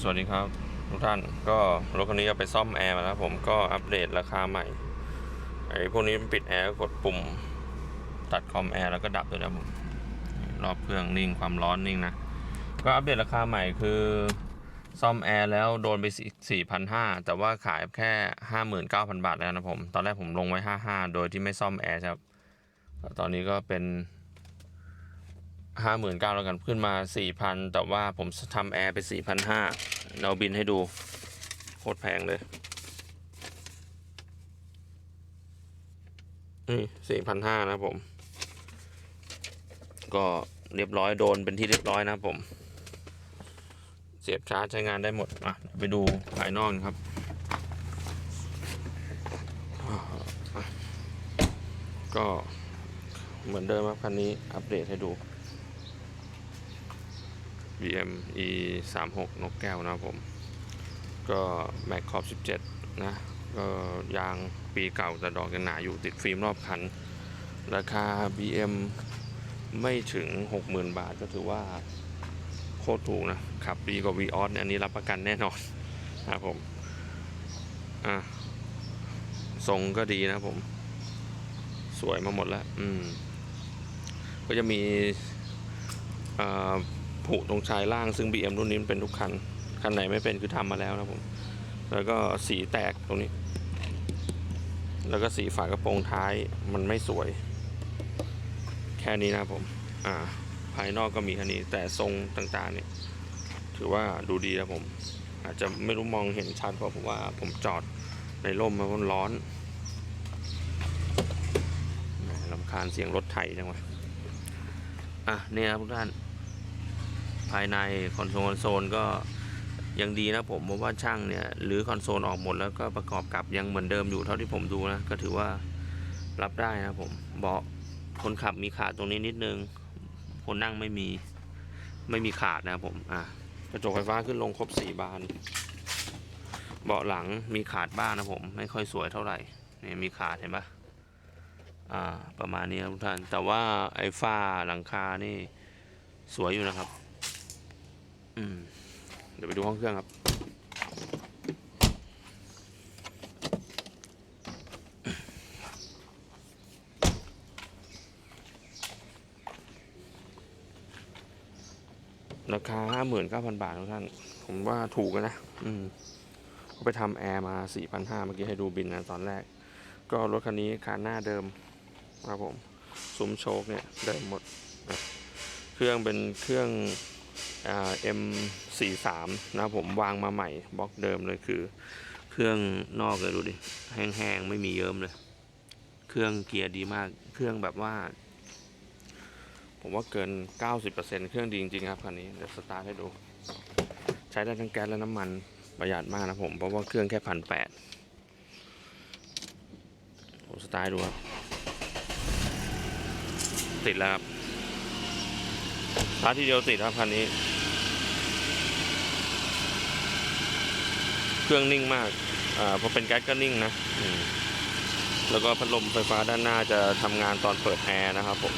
สวัสดีครับทุกท่านก็รถคันนี้เอาไปซ่อมแอร์มาแล้วผมก็อัปเดตราคาใหม่ไอ้พวกนี้มันปิดแอร์กดปุ่ม ตัดคอมแอร์แล้วก็ดับเลยนะผมรอบเครื่องนิ่งความร้อนนิ่งนะ ก็อัปเดตราคาใหม่คือซ่อมแอร์แล้วโดนไปสี่พันห้าแต่ว่าขายแค่ห้าหมื่นเก้าพันบาทแล้วนะผม ตอนแรกผมลงไว้ห้าห้าโดยที่ไม่ซ่อมแอร์ครับ ตอนนี้ก็เป็น ห้าหมื่นเก้าแล้วกันขึ้นมาสี่พันแต่ว่าผมทำแอร์ไปสี่พันห้าเราบินให้ดูโคตรแพงเลยนี่สี่พันห้านะผม ก็เรียบร้อยโดนเป็นที่เรียบร้อยนะผม เสียบชาร์จใช้งานได้หมดอะไปดูภายนอกครับก็เหมือนเดิมครับคันนี้อัปเดตให้ดู BM E 3 6 นกแก้วนะผม ก็แม็กขอบ 17 นะ ก็ยางปีเก่าแต่ดอกยังหนาอยู่ติดฟิล์มรอบคัน ราคา BM ไม่ถึง 60,000 บาทก็ถือว่าโคตรถูกนะ ขับดีกว่า v ีออสอันนี้รับประกันแน่นอนนะผม อะทรงก็ดีนะผม สวยมาหมดแล้ว อืม ก็จะมีอ่า ผุตรงชายล่างซึ่ง BM รุ่นนี้เป็นทุกคัน คันไหนไม่เป็นคือทำมาแล้วนะผม แล้วก็สีแตกตรงนี้ แล้วก็สีฝากระโปรงท้ายมันไม่สวย แค่นี้นะผม อ่า ภายนอกก็มีแค่นี้แต่ทรงต่างๆเนี่ยถือว่าดูดีนะผม อาจจะไม่รู้มองเห็นชัดเพราะผมว่าผมจอดในร่มมันร้อนลำคาญเสียงรถไถจังวะอะเนี่ยครับทุกท่าน ภายในคอนโซลคอนโซลก็ยังดีนะผมเพราะว่าช่างเนี่ยหรือคอนโซลออกหมดแล้วก็ประกอบกับยังเหมือนเดิมอยู่เท่าที่ผมดูนะ ก็ถือว่ารับได้นะผมเบาะคนขับมีขาดตรงนี้นิดนึง คนนั่งไม่มีไม่มีขาดนะผมอะกระจกไฟฟ้าขึ้นลงครบสี่บาน เบาะหลังมีขาดบ้างนะผม ไม่ค่อยสวยเท่าไหร่นี่มีขาดเห็นปะอ่าประมาณนี้ครับทุกท่าน แต่ว่าไอ้ฝ้าหลังคานี่สวยอยู่นะครับ เดี๋ยวไปดูห้องเครื่องครับ ราคาห้าหมื่นเก้าพันบาททุกท่าน ผมว่าถูกนะ อืมเขาไปทำแอร์มาสี่พันห้าเมื่อกี้ให้ดูบินนะตอนแรก ก็รถคันนี้คานหน้าเดิมครับผมซุ้มโชคเนี่ยเดิมหมด เครื่องเป็นเครื่อง อ่า M43 นะผมวางมาใหม่บล็อกเดิมเลยคือ เครื่องนอกเลยดูดิ แห้งๆ ไม่มีเยิ้มเลย เครื่องเกียร์ดีมาก เครื่องแบบว่า ผมว่าเกิน 90%เครื่องดีจริงๆครับคันนี้เดี๋ยวสตาร์ทให้ดู ใช้ได้ทั้งแก๊สและน้ำมันประหยัดมากนะผม เพราะว่าเครื่องแค่พันแปดผมสตาร์ทดูครับ ติดแล้วครับสตาร์ททีเดียวติดครับคันนี้ เครื่องนิ่งมากอ่าพอเป็นแก๊สก็นิ่งนะแล้วก็พัดลมไฟฟ้าด้านหน้าจะทำงานตอนเปิดแอร์นะครับผม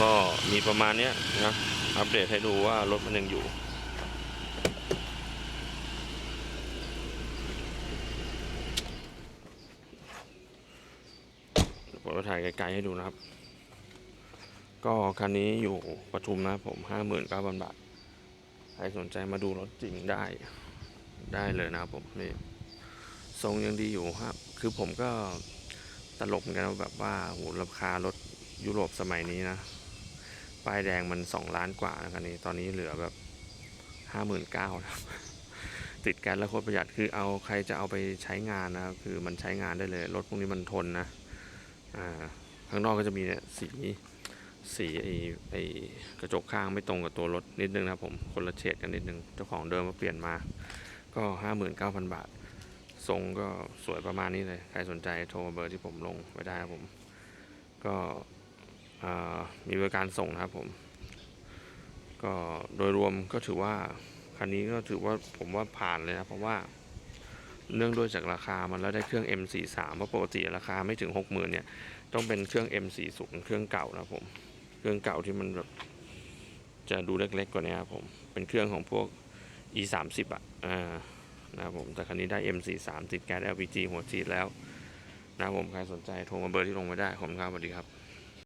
ก็มีประมาณเนี้ยนะ อัปเดตให้ดูว่ารถมันยังอยู่ผมจะถ่ายไกลๆให้ดูนะครับ ก็คันนี้อยู่ปทุมนะผมห้าหมื่นเก้าพันบาท ใครสนใจมาดูรถจริงได้ ได้เลยนะครับผมนี่ทรงยังดีอยู่ครับ คือผมก็ตลกเหมือนกันแบบว่าโหราคารถยุโรปสมัยนี้นะป้ายแดงมันสองล้านกว่านะคันนี้ตอนนี้เหลือแบบห้าหมื่นเก้านะติดแก๊สแล้วโคตรประหยัดคือเอาใครจะเอาไปใช้งานนะคือมันใช้งานได้เลย รถพวกนี้มันทนนะอ่าข้างนอกก็จะมีเนี่ยสี สีไอไอกระจกข้างไม่ตรงกับตัวรถนิดนึงนะครับผมคนละเฉดกันนิดนึงเจ้าของเดิมมาเปลี่ยนมา ก็ห้าหมื่นเก้าพันบาท ทรงก็สวยประมาณนี้เลย ใครสนใจโทรเบอร์ที่ผมลงไว้ได้ครับผม ก็มีบริการส่งนะครับผม ก็โดยรวมก็ถือว่า คันนี้ก็ถือว่าผมว่าผ่านเลยนะ เพราะว่าเนื่องด้วยจากราคามันแล้วได้เครื่อง M43 เพราะปกติราคาไม่ถึง 60,000เนี่ย ต้องเป็นเครื่อง M40 เครื่องเก่านะครับผม เครื่องเก่าที่มันแบบจะดูเล็ก ๆ กว่านี้ครับผม เป็นเครื่องของพวก e 3 0อะอ่านะครับผม แต่คันนี้ได้ m 4 3ติดแก๊ส lpg หัวฉีดแล้ว นะครับผม ใครสนใจโทรมาเบอร์ที่ลงไว้ได้ ผมครับสวัสดีครับ